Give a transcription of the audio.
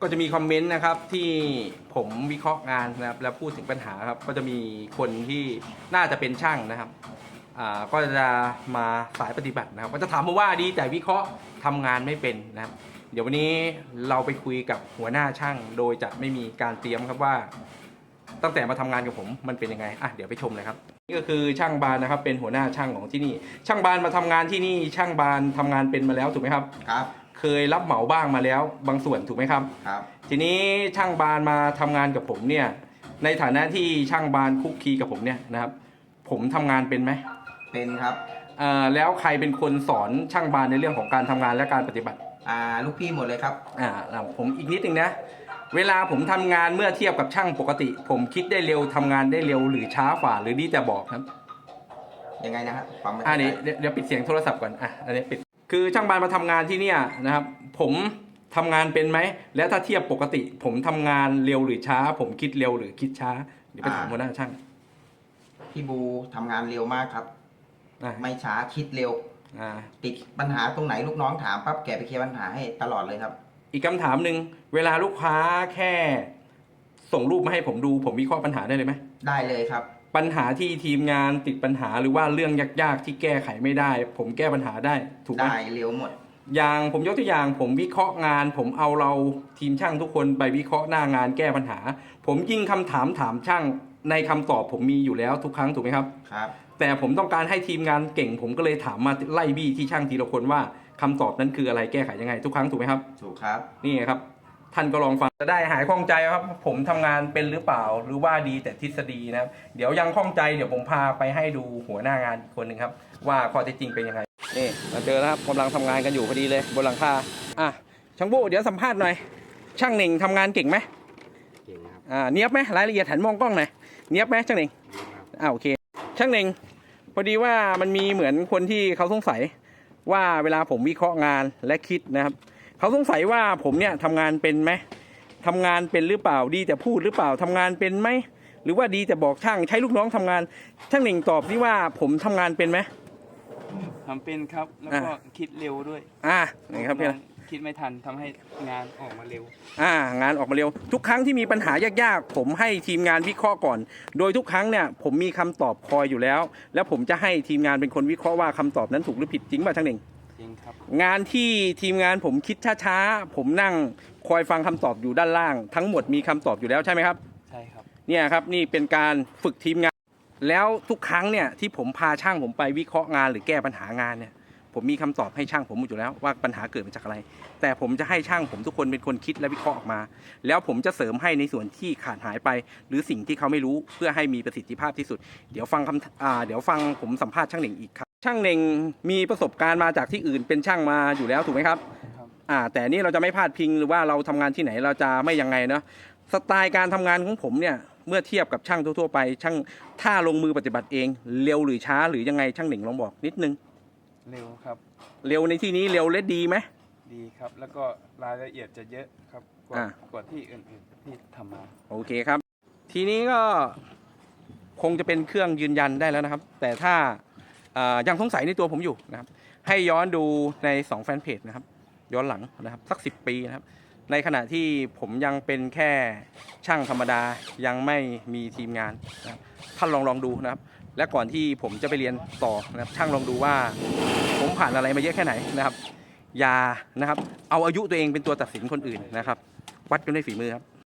ก็จะมีคอมเมนต์นะครับที่ผมวิเคราะห์งานนะครับแล้วพูดถึงปัญหาครับก็จะมีคนที่น่าจะเป็นช่างนะครับอ่าก็จะมาสายปฏิบัตินะครับ ก็จะถามผมว่าดีแต่วิเคราะห์ทำงานไม่เป็นนะครับ เดี๋ยววันนี้เราไปคุยกับหัวหน้าช่าง โดยจะไม่มีการเตรียมครับว่า ตั้งแต่มาทำงานกับผมมันเป็นยังไงอะเดี๋ยวไปชมเลยครับนี่ก็คือช่างบานนะครับเป็นหัวหน้าช่างของที่นี่ ช่างบานมาทำงานที่นี่ช่างบานทำงานเป็นมาแล้วถูกไหมครับ ครับ เคยรับเหมาบ้างมาแล้ว บางส่วนถูกไหมครับ ครับ ทีนี้ช่างบานมาทำงานกับผมเนี่ย ในฐานะที่ช่างบานคุกคีกับผมเนี่ยนะครับ ผมทำงานเป็นไหมเป็นครับ เอ่อแล้วใครเป็นคนสอนช่างบานในเรื่องของการทำงานและการปฏิบัติ อ่าลูกพี่หมดเลยครับ อ่าอ่าผมอีกนิดนึงนะ เวลาผมทำงานเมื่อเทียบกับช่างปกติ ผมคิดได้เร็วทำงานได้เร็วหรือช้ากว่าหรือดีแต่บอกครับยังไงนะครับฟังไม่อ่าเข้าใจ เดี๋ยวเดี๋ยวปิดเสียงโทรศัพท์ก่อนอะอันนี้ปิด คือช่างบานมาทำงานที่เนี่ยนะครับ ผมทำงานเป็นไหม แล้วถ้าเทียบปกติ ผมทำงานเร็วหรือช้า ผมคิดเร็วหรือคิดช้าเดี๋ยวไปถามหัวหน้าช่างพี่บูทำงานเร็วมากครับอะไม่ช้าคิดเร็วอ่าติดปัญหาตรงไหนลูกน้องถามปั๊บแกไปเคลียร์ปัญหาให้ตลอดเลยครับ อีกคำถามหนึ่งเวลาลูกค้าแค่ส่งรูปมาให้ผมดู ผมวิเคราะห์ปัญหาได้เลยไหมได้เลยครับ ปัญหาที่ทีมงานติดปัญหาหรือว่าเรื่องยากๆที่แก้ไขไม่ได้ ผมแก้ปัญหาได้ถูกไหมได้เร็วหมด อย่างผมยกตัวอย่างผมวิเคราะห์งาน ผมเอาเราทีมช่างทุกคนไปวิเคราะห์หน้างานแก้ปัญหา ผมยิงคำถามถามช่างในคำตอบผมมีอยู่แล้วทุกครั้งถูกไหมครับ ครับ แต่ผมต้องการให้ทีมงานเก่ง ผมก็เลยถามมาไล่บี้ที่ช่างทีละคนว่าคำตอบนั้นคืออะไรแก้ไขยังไงทุกครั้งถูกไหมครับ ถูกครับ นี่ไงครับ ท่านก็ลองฟังจะได้หายข้องใจครับ ผมทำงานเป็นหรือเปล่า หรือว่าดีแต่ทฤษฎีนะครับ เดี๋ยวยังข้องใจเดี๋ยวผมพาไปให้ดูหัวหน้างานอีกคนหนึ่งครับ ว่าข้อเท็จจริงเป็นยังไงนี่มาเจอแล้วครับกำลังทำงานกันอยู่พอดีเลยบนหลังคาอะช่างโบเดี๋ยวสัมภาษณ์หน่อย ช่างเหน่งทำงานเก่งไหมเก่งครับอ่าเนียบไหมรายละเอียดหันมองกล้องหน่อยเนียบไหมช่างเหน่งดีครับอ่าโอเค ช่างเหน่งพอดีว่ามันมีเหมือนคนที่เขาสงสัยว่าเวลาผมวิเคราะห์งานและคิดนะครับ เขาสงสัยว่าผมเนี่ยทำงานเป็นไหมทำงานเป็นหรือเปล่าดีแต่พูดหรือเปล่าทำงานเป็นไหมหรือว่าดีแต่บอกช่างใช้ลูกน้องทำงานช่างเหน่งตอบที่ว่าผมทำงานเป็นไหมทำเป็นครับแล้วก็อ่าคิดเร็วด้วย อ่านี่ครับพี่นะคิดไม่ทันทำให้งานออกมาเร็ว อ่า งานออกมาเร็ว ทุกครั้งที่มีปัญหายากๆ ผมให้ทีมงานวิเคราะห์ก่อน โดยทุกครั้งเนี่ยผมมีคำตอบคอยอยู่แล้ว แล้วผมจะให้ทีมงานเป็นคนวิเคราะห์ว่าคำตอบนั้นถูกหรือผิดจริงป่ะช่างเหน่ง จริงครับ งานที่ทีมงานผมคิดช้าๆ ผมนั่งคอยฟังคำตอบอยู่ด้านล่าง ทั้งหมดมีคำตอบอยู่แล้วใช่ไหมครับ ใช่ครับ เนี่ยครับนี่เป็นการฝึกทีมงาน แล้วทุกครั้งเนี่ยที่ผมพาช่างผมไปวิเคราะห์งานหรือแก้ปัญหางานเนี่ย ผมมีคำตอบให้ช่างผมหมดอยู่แล้วว่าปัญหาเกิดมาจากอะไร แต่ผมจะให้ช่างผมทุกคนเป็นคนคิดและวิเคราะห์ออกมา แล้วผมจะเสริมให้ในส่วนที่ขาดหายไป หรือสิ่งที่เขาไม่รู้เพื่อให้มีประสิทธิภาพที่สุด เดี๋ยวฟังคำอ่าเดี๋ยวฟังผมสัมภาษณ์ช่างเหน่งอีกครับ ช่างเหน่งมีประสบการณ์มาจากที่อื่นเป็นช่างมาอยู่แล้วถูกไหมครับครับ อ่า แต่นี่เราจะไม่พลาดพิงหรือว่าเราทำงานที่ไหนเราจะไม่ยังไงเนาะสไตล์การทำงานของผมเนี่ยเมื่อเทียบกับช่างทั่วๆไป ช่างถ้าลงมือปฏิบัติเองเร็วหรือช้าหรือยังไงช่างหนึ่งลองบอกนิดนึงเร็วครับ เร็วในที่นี้เร็วและดีไหม ดีครับ แล้วก็รายละเอียดจะเยอะครับกว่าอ่า กว่าที่อื่นๆที่ทำมา โอเคครับ ทีนี้ก็คงจะเป็นเครื่องยืนยันได้แล้วนะครับ แต่ถ้าอ่า ยังสงสัยในตัวผมอยู่นะครับ ให้ย้อนดูใน 2 แฟนเพจนะครับ ย้อนหลังนะครับสัก 10 ปีนะครับ ในขณะที่ผมยังเป็นแค่ช่างธรรมดายังไม่มีทีมงานนะครับท่านลองลองดูนะครับ และก่อนที่ผมจะไปเรียนต่อนะครับช่างลองดูว่า ผมผ่านอะไรมาเยอะแค่ไหนนะครับอย่านะครับ เอาอายุตัวเองเป็นตัวตัดสินคนอื่นนะครับ วัดกันด้วยฝีมือครับ